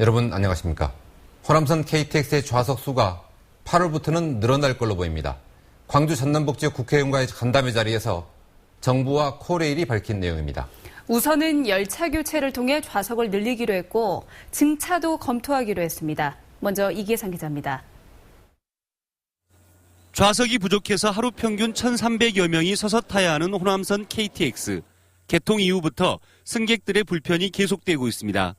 여러분 안녕하십니까? 호남선 KTX의 좌석 수가 8월부터는 늘어날 걸로 보입니다. 광주 전남북 지역 국회의원과의 간담회 자리에서 정부와 코레일이 밝힌 내용입니다. 우선은 열차 교체를 통해 좌석을 늘리기로 했고 증차도 검토하기로 했습니다. 먼저 이계상 기자입니다. 좌석이 부족해서 하루 평균 1,300여 명이 서서 타야 하는 호남선 KTX. 개통 이후부터 승객들의 불편이 계속되고 있습니다.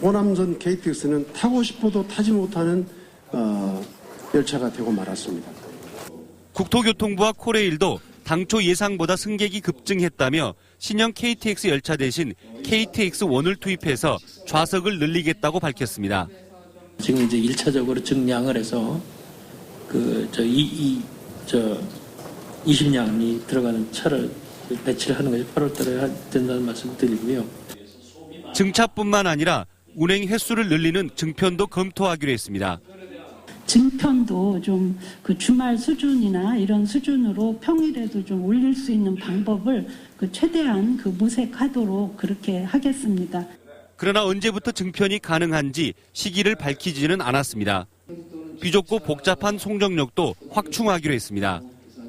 호남선 KTX는 타고 싶어도 타지 못하는 어, 열차가 되고 말았습니다. 국토교통부와 코레일도 당초 예상보다 승객이 급증했다며 신형 KTX 열차 대신 KTX1을 투입해서 좌석을 늘리겠다고 밝혔습니다. 지금 이제 1차적으로 증량을 해서 그저이이저 20량이 들어가는 차를 배치를 하는 것이 8월 달에 된다는 말씀 드리고요. 증차뿐만 아니라 운행 횟수를 늘리는 증편도 검토하기로 했습니다. 증편도 좀 그 주말 수준이나 이런 수준으로 평일에도 좀 올릴 수 있는 방법을 그 최대한 그 모색하도록 그렇게 하겠습니다. 그러나 언제부터 증편이 가능한지 시기를 밝히지는 않았습니다. 비좁고 복잡한 송정역도 확충하기로 했습니다.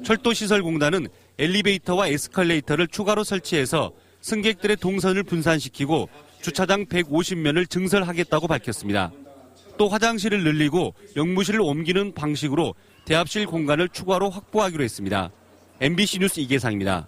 철도시설공단은 엘리베이터와 에스컬레이터를 추가로 설치해서 승객들의 동선을 분산시키고 주차장 150면을 증설하겠다고 밝혔습니다. 또 화장실을 늘리고 영무실을 옮기는 방식으로 대합실 공간을 추가로 확보하기로 했습니다. MBC 뉴스 이계상입니다.